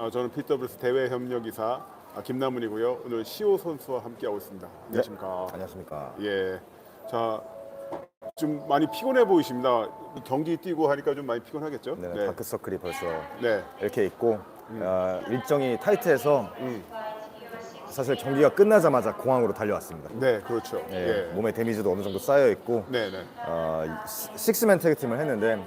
어, 저는 PWS 대외 협력이사 아, 김남훈이고요. 오늘 시호 선수와 함께하고 있습니다. 안녕하십니까? 안녕하십니까. 예. 자, 좀 많이 피곤해 보이십니다. 경기 뛰고 하니까 좀 많이 피곤하겠죠? 네, 네. 다크서클이 벌써 네. 이렇게 있고 어, 일정이 타이트해서 음. 사실 경기가 끝나자마자 공항으로 달려왔습니다. 네, 그렇죠. 예, 예. 몸에 데미지도 어느 정도 쌓여 있고 네, 네. 어, 시- 식스맨 태그팀을 했는데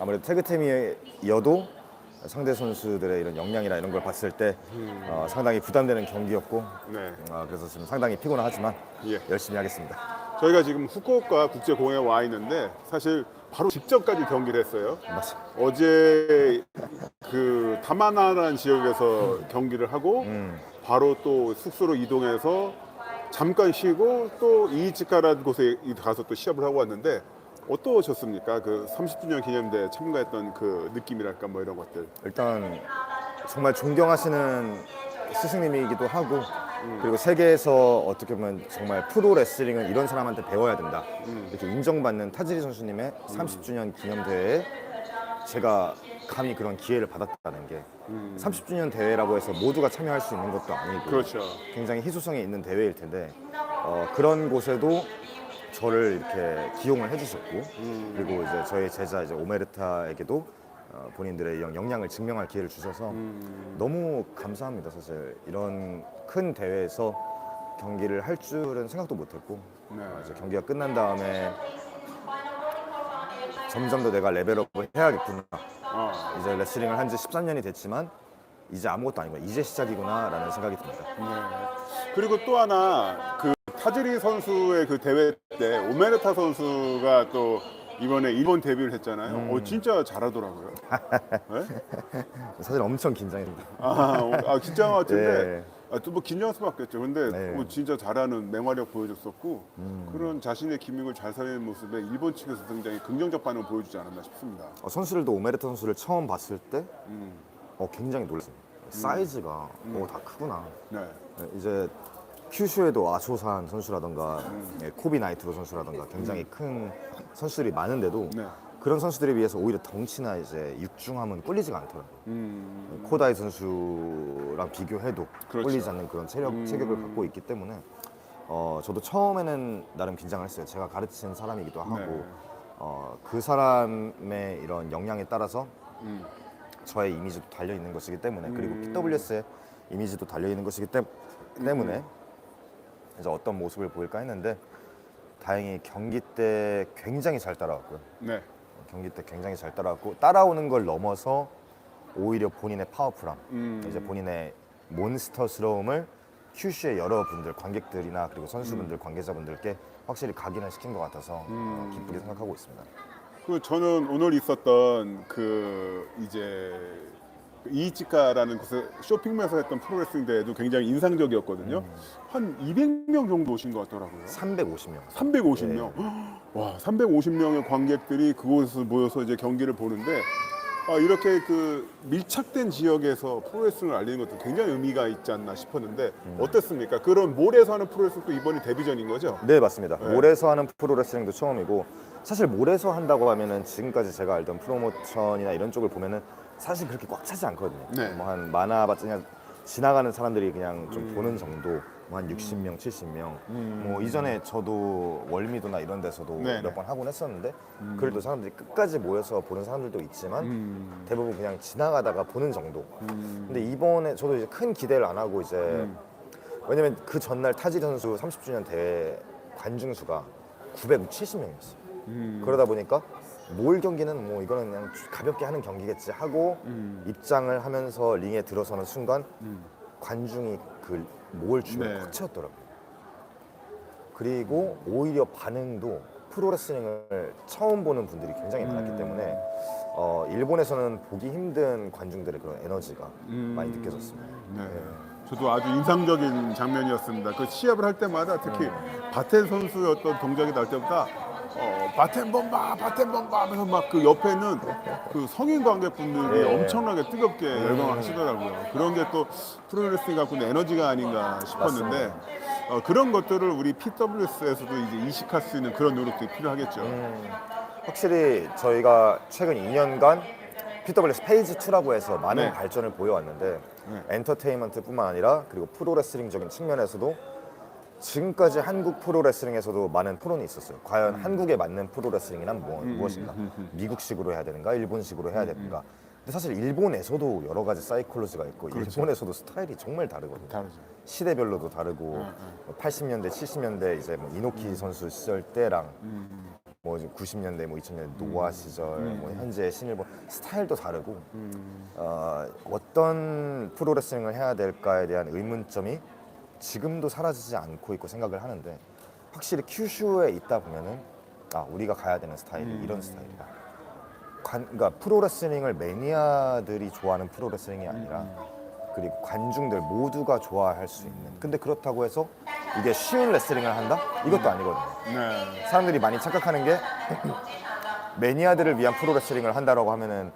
아무래도 태그팀이어도 상대 선수들의 이런 역량이나 이런 걸 봤을 때 어, 상당히 부담되는 경기였고 네. 어, 그래서 지금 상당히 피곤하지만 예. 열심히 하겠습니다. 저희가 지금 후쿠오카 국제공항에 와 있는데 사실 바로 직전까지 경기를 했어요. 맞습니다. 어제 그 다마나라는 지역에서 경기를 하고 음. 바로 또 숙소로 이동해서 잠깐 쉬고 또 이이치카라는 곳에 가서 또 시합을 하고 왔는데 어떠셨습니까? 그 30주년 기념대에 참가했던 그 느낌이랄까 뭐 이런 것들. 일단 정말 존경하시는 스승님이기도 하고 그리고 세계에서 어떻게 보면 정말 프로 레슬링은 이런 사람한테 배워야 된다 이렇게 인정받는 타지리 선수님의 30주년 기념대회에 제가 감히 그런 기회를 받았다는 게 30주년 대회라고 해서 모두가 참여할 수 있는 것도 아니고 그렇죠. 굉장히 희소성이 있는 대회일 텐데 어, 그런 곳에도 저를 이렇게 기용을 해주셨고 그리고 이제 저희 제자 이제 오메르타에게도 어, 본인들의 영- 역량을 증명할 기회를 주셔서 너무 감사합니다 사실 이런 큰 대회에서 경기를 할 줄은 생각도 못했고 네. 어, 이제 경기가 끝난 다음에 점점 더 내가 레벨업을 해야겠구나 어. 이제 레슬링을 한 지 13년이 됐지만 이제 아무것도 아니고 이제 시작이구나라는 생각이 듭니다. 네. 그리고 또 하나 그 타지리 선수의 그 대회 때 오메르타 선수가 또 이번에 일본 데뷔를 했잖아요. 음. 어, 진짜 잘하더라고요. 네? 사실 엄청 긴장했습니다. 아, 어, 아 긴장 같은데 네. 아, 또뭐 긴장할 수밖에 없죠. 근데 네. 음. 어, 진짜 잘하는 맹활약 보여줬었고 그런 자신의 기믹을 잘 살리는 모습에 일본 측에서 굉장히 긍정적 반응을 보여주지 않았나 싶습니다. 어, 선수들도 오메르타 선수를 처음 봤을 때 음, 어, 굉장히 놀랐습니다. 사이즈가 어, 다 크구나. 네. 네, 이제 큐슈에도 아초산 선수라던가 음. 예, 코비 나이트로 선수라던가 굉장히 큰 선수들이 많은데도 네. 그런 선수들에 비해서 오히려 덩치나 이제 육중함은 꿀리지가 않더라고요. 음, 코다이 선수랑 비교해도 그렇죠. 꿀리지 않는 그런 체력 음. 체격을 갖고 있기 때문에 어, 저도 처음에는 나름 긴장을 했어요. 제가 가르치는 사람이기도 하고 네. 어, 그 사람의 이런 역량에 따라서 음, 저의 이미지도 달려 있는 것이기 때문에 그리고 음. PWS의 이미지도 달려 있는 것이기 때, 때문에 이제 어떤 모습을 보일까 했는데 다행히 경기 때 굉장히 잘 따라왔고요. 네. 경기 때 굉장히 잘 따라왔고 따라오는 걸 넘어서 오히려 본인의 파워풀함, 음. 이제 본인의 몬스터스러움을 큐슈의 여러분들 관객들이나 그리고 선수분들 음. 관계자분들께 확실히 각인을 시킨 것 같아서 어, 기쁘게 생각하고 있습니다. 그 저는 오늘 있었던 그 이제 이이치카라는 곳에 쇼핑몰에서 했던 프로레슬링 대회도 굉장히 인상적이었거든요. 한 200명 정도 오신 것 같더라고요. 350명. 350명. 와, 350명의 관객들이 그곳에서 모여서 이제 경기를 보는데 아, 이렇게 그 밀착된 지역에서 프로레슬링을 알리는 것도 굉장히 의미가 있지 않나 싶었는데 어땠습니까? 그런 몰에서 하는 프로레슬링도 이번이 데뷔전인 거죠? 네 맞습니다. 네. 몰에서 하는 프로레슬링도 처음이고 사실 몰에서 한다고 하면은 지금까지 제가 알던 프로모션이나 이런 쪽을 보면은 사실 그렇게 꽉 차지 않거든요. 네. 뭐 한 많아봤자 그냥 지나가는 사람들이 그냥 좀 음. 보는 정도. 뭐한 60명, 70명. 뭐 이전에 저도 월미도나 이런 데서도 음. 네네. 몇 번 하곤 했었는데 그래도 사람들이 끝까지 모여서 보는 사람들도 있지만 음. 대부분 그냥 지나가다가 보는 정도. 음. 근데 이번에 저도 이제 큰 기대를 안 하고 이제 왜냐면 그 전날 타지 선수 30주년 대회 관중 수가 970명이었어요. 음. 그러다 보니까 몰 경기는 뭐 이거는 그냥 가볍게 하는 경기겠지 하고 음. 입장을 하면서 링에 들어서는 순간 음. 관중이 그몰 주변 네. 꽉 채웠더라고요. 그리고 오히려 반응도 프로레슬링을 처음 보는 분들이 굉장히 많았기 음. 때문에 어, 일본에서는 보기 힘든 관중들의 그런 에너지가 음. 많이 느껴졌습니다. 네. 저도 아주 인상적인 장면이었습니다. 그 시합을 할 때마다 특히 바텐 선수의 어떤 동작이 날 때마다 어, 바텐 bomba, 바텐 bomba 하면서 막 그 옆에는 그 성인 관객분들이 네. 엄청나게 뜨겁게 열광을 하시더라고요. 그런 게 또 프로레슬링 갖고 있는 에너지가 아닌가 싶었는데 어, 그런 것들을 우리 PWS에서도 이제 이식할 수 있는 그런 노력들이 필요하겠죠. 음, 확실히 저희가 최근 2년간 PWS 페이지 2라고 해서 많은 네. 발전을 보여왔는데 네. 엔터테인먼트뿐만 아니라 그리고 프로레슬링적인 측면에서도 지금까지 한국 프로레슬링에서도 많은 토론이 있었어요. 과연 음. 한국에 맞는 프로레슬링이란 뭐, 무엇인가? 미국식으로 해야 되는가? 일본식으로 음, 해야 되는가? 근데 사실 일본에서도 여러 가지 사이콜로지가 있고 그렇죠. 일본에서도 스타일이 정말 다르거든요. 다르죠. 시대별로도 다르고 네, 뭐 80년대, 70년대 이제 뭐 이노키 선수 시절 때랑 음, 뭐 이제 90년대, 뭐 2000년대 노아 시절, 뭐 현재 신일본 스타일도 다르고 음. 어, 어떤 프로레슬링을 해야 될까에 대한 의문점이 지금도 사라지지 않고 있고 생각을 하는데 확실히 큐슈에 있다 보면은 아 우리가 가야 되는 스타일이 음. 이런 스타일이다. 관, 그러니까 프로레슬링을 매니아들이 좋아하는 프로레슬링이 아니라 그리고 관중들 모두가 좋아할 수 있는. 근데 그렇다고 해서 이게 쉬운 레슬링을 한다? 이것도 아니거든요. 네. 사람들이 많이 착각하는 게 매니아들을 위한 프로레슬링을 한다라고 하면은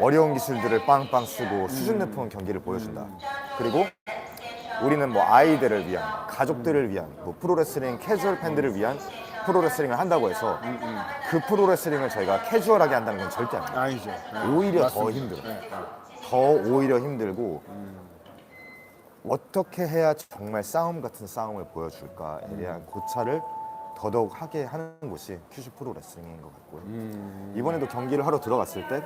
어려운 기술들을 빵빵 쓰고 수준 높은 경기를 보여준다. 그리고 우리는 뭐 아이들을 위한, 가족들을 위한, 뭐 프로레슬링 캐주얼 팬들을 위한 프로레슬링을 한다고 해서 그 프로레슬링을 저희가 캐주얼하게 한다는 건 절대 아니에요. 아니죠. 네. 오히려 더 맞습니다. 힘들어. 네, 네. 더 오히려 힘들고 어떻게 해야 정말 싸움 같은 싸움을 보여줄까에 대한 고찰을 더더욱 하게 하는 곳이 큐슈 프로 레슬링인 것 같고요. 이번에도 경기를 하러 들어갔을 때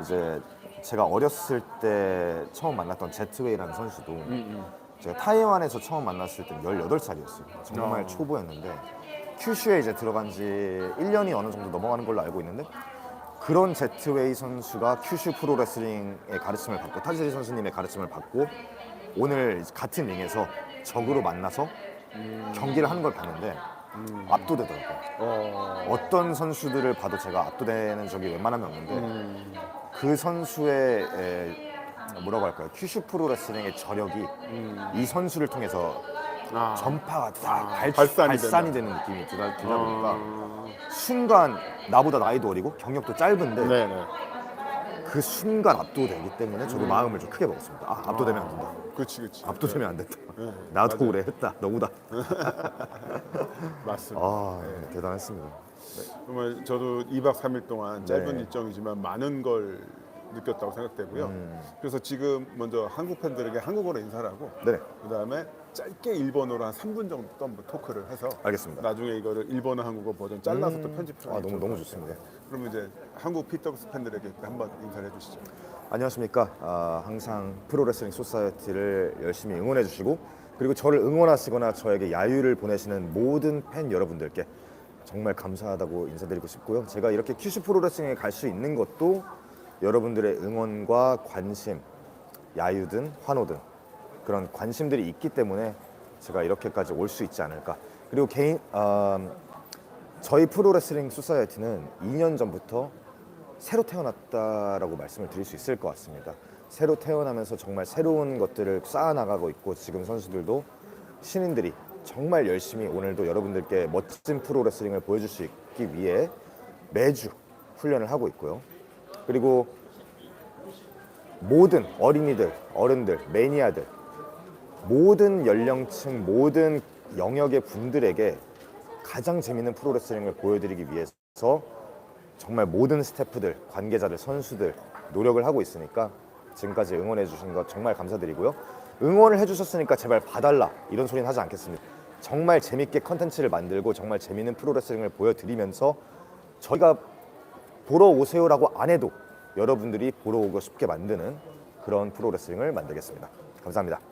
이제 제가 어렸을 때 처음 만났던 제트웨이라는 선수도 제가 타이완에서 처음 만났을 때 18살이었어요. 정말 어. 초보였는데 큐슈에 이제 들어간 지 1년이 어느 정도 넘어가는 걸로 알고 있는데 그런 제트웨이 선수가 큐슈 프로레슬링의 가르침을 받고 타지리 선수님의 가르침을 받고 오늘 같은 링에서 적으로 만나서 경기를 하는 걸 봤는데 압도되더라고요. 어, 어떤 선수들을 봐도 제가 압도되는 적이 웬만하면 없는데 그 선수의 에, 뭐라고 할까요? 큐슈 프로 레슬링의 저력이 이 선수를 통해서 아. 전파가 딱 발, 발산이 발산이 되는 느낌이 들다, 들다 보니까 어, 순간 나보다 나이도 어리고 경력도 짧은데 네네. 그 순간 압도되기 때문에 저도 마음을 좀 크게 먹었습니다. 아, 압도되면 안 된다. 그렇지, 그렇지. 압도되면 안 된다. 네, 나도 맞아요. 그래 했다. 너무다. 맞습니다. 아 대단했습니다. 정말 저도 2박 3일 동안 짧은 네. 일정이지만 많은 걸 느꼈다고 생각되고요. 음. 그래서 지금 먼저 한국 팬들에게 한국어로 인사를 하고 네, 그다음에 짧게 일본어로 한 3분 정도 또 한번 토크를 해서 알겠습니다. 나중에 이거를 일본어 한국어 버전 잘라서 또 편집을 아 너무 너무 좋습니다. 그러면 이제 한국 피터스 팬들에게 한번 인사를 해주시죠. 안녕하십니까. 아, 항상 프로레슬링 소사이어티를 열심히 응원해 주시고 그리고 저를 응원하시거나 저에게 야유를 보내시는 모든 팬 여러분들께 정말 감사하다고 인사드리고 싶고요. 제가 이렇게 큐슈 프로레슬링에 갈 수 있는 것도 여러분들의 응원과 관심, 야유 든 환호든 그런 관심들이 있기 때문에 제가 이렇게까지 올 수 있지 않을까. 그리고 개인 음, 저희 프로레슬링 소사이어티는 2년 전부터 새로 태어났다라고 말씀을 드릴 수 있을 것 같습니다. 새로 태어나면서 정말 새로운 것들을 쌓아나가고 있고 지금 선수들도 신인들이 정말 열심히 오늘도 여러분들께 멋진 프로레슬링을 보여줄 수 있기 위해 매주 훈련을 하고 있고요. 그리고 모든 어린이들, 어른들, 매니아들 모든 연령층, 모든 영역의 분들에게 가장 재밌는 프로레슬링을 보여드리기 위해서 정말 모든 스태프들, 관계자들, 선수들 노력을 하고 있으니까 지금까지 응원해 주신 것 정말 감사드리고요. 응원을 해 주셨으니까 제발 봐달라 이런 소리는 하지 않겠습니다. 정말 재밌게 컨텐츠를 만들고 정말 재밌는 프로레슬링을 보여드리면서 저희가 보러 오세요라고 안 해도 여러분들이 보러 오고 싶게 만드는 그런 프로레슬링을 만들겠습니다. 감사합니다.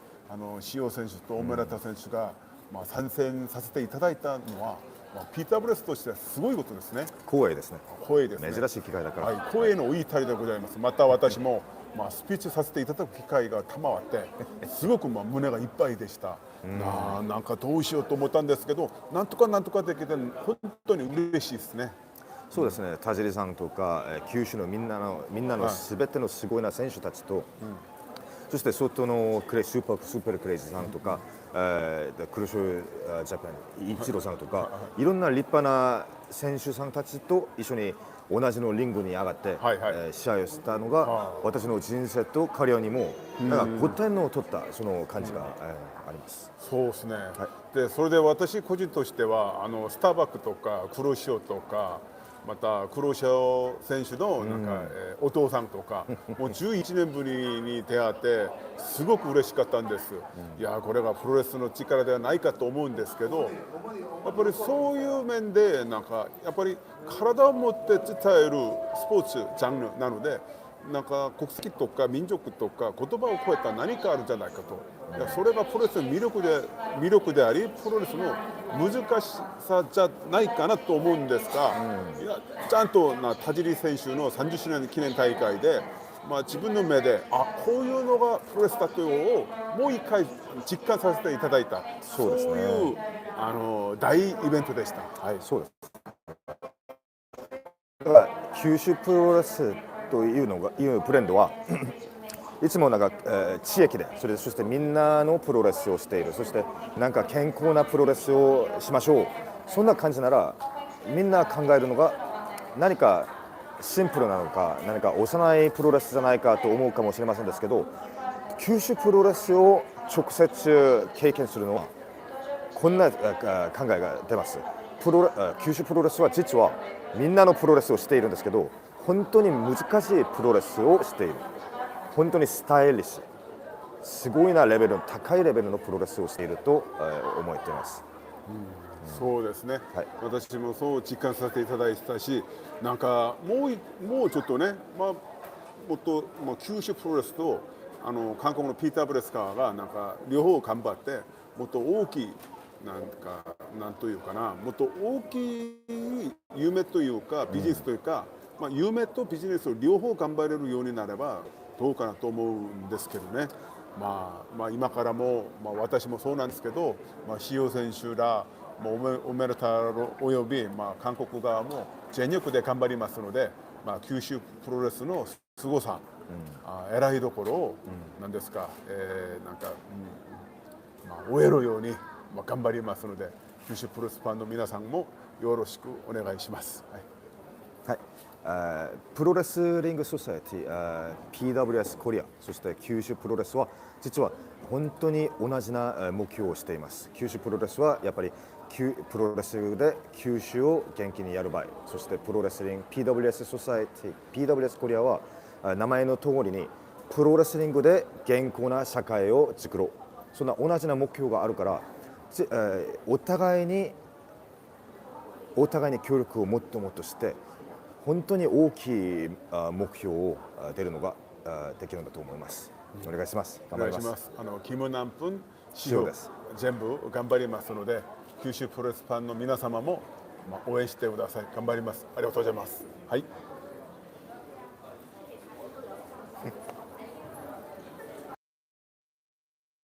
あの塩選手と大村田選手が、まあ参戦させていただいたのは、まあ、ピーターブレスとしてはすごいことですね。光栄ですね。光栄ですね。珍しい機会だから。はい、光栄のお言いたりでございます。また私も、まあ、スピーチさせていただく機会が賜って、すごくまあ胸がいっぱいでした。なあなんかどうしようと思ったんですけど、なんとかなんとかできて、本当に嬉しいですね。そうですね田尻さんとか、えー九州のみんなのみんなのはいすべてのすごいな選手たちと、そして外のクレスーパースーパークレイジーさんとか、えー、クルシュージャパンイチローさんとか、いろんな立派な選手さんたちと一緒に同じのリングに上がって、はいはい。えー試合をしたのが、は私の人生とカリアにもなんか5点を取ったその感じが、えーあります。そうですね、でそれで私個人としてはあのスターバックとかクロシオとかまたクロシオ選手のなんか、えーお父さんとか もう11年ぶりに出会ってすごく嬉しかったんです、いやこれがプロレスの力ではないかと思うんですけどやっぱりそういう面でなんかやっぱり体を持って伝えるスポーツジャンルなのでなんか国籍とか民族とか言葉を超えた何かあるんじゃないかと。いやそれがプロレスの魅力で魅力でありプロレスの難しさじゃないかなと思うんですが、いやちゃんとな田尻選手の30周年記念大会で、まあ、自分の目であこういうのがプロレスだというのをもう一回実感させていただいた。そうですね。いうあの大イベントでした。はい。そうです。九州プロレスというのがいうブレンドは いつもなんか、えー地域でそれそしてみんなのプロレスをしている。そしてなんか健康なプロレスをしましょう。そんな感じならみんな考えるのが何かシンプルなのか何か幼いプロレスじゃないかと思うかもしれませんですけど九州プロレスを直接経験するのはこんな考えが出ます。プロあ九州プロレスは実はみんなのプロレスをしているんですけど本当に難しいプロレスをしている。本当にスタイリッシュ。すごいなレベルの高いレベルのプロレスをしていると、えー思っています。そうですね、はい。私もそう実感させていただいたしなんかもういもうちょっとね、まあ、もっと、まあ、九州プロレスとあの韓国のピーター・ブレスカーがなんか両方頑張ってもっと大きいなんかなんというかなもっと大きい夢というかビジネスというか、まあ、夢とビジネスを両方頑張れるようになればどうかなと思うんですけどね。まあ、まあ今からも、まあ、私もそうなんですけど、まあ、塩選手らもうおめおめでたろおよび、まあ、韓国側も全力で頑張りますので、まあ、九州プロレスの凄さ、あ偉いところを、なんですか、えーなんか、うんまあ、終えるように、まあ、頑張りますので九州プロレスファンの皆さんもよろしくお願いします。はいプロレスリングソサエティ、ー PWS コリアそして九州プロレスは実は本当に同じな目標をしています。九州プロレスはやっぱりプロレスで九州を元気にやる場合そしてプロレスリング PWS ソサエティ PWS コリアは名前の通りにプロレスリングで健康な社会を作ろう。そんな同じな目標があるから、お互いにお互いに協力をもっともっとして本当に大きいあ目標をあ出るのがあできるんだと思います。お願いします。お頑張ります。あのキムナンプン塩です全部頑張りますので、九州プロレスファンの皆様もまあ応援してください。頑張ります。ありがとうございます。はい。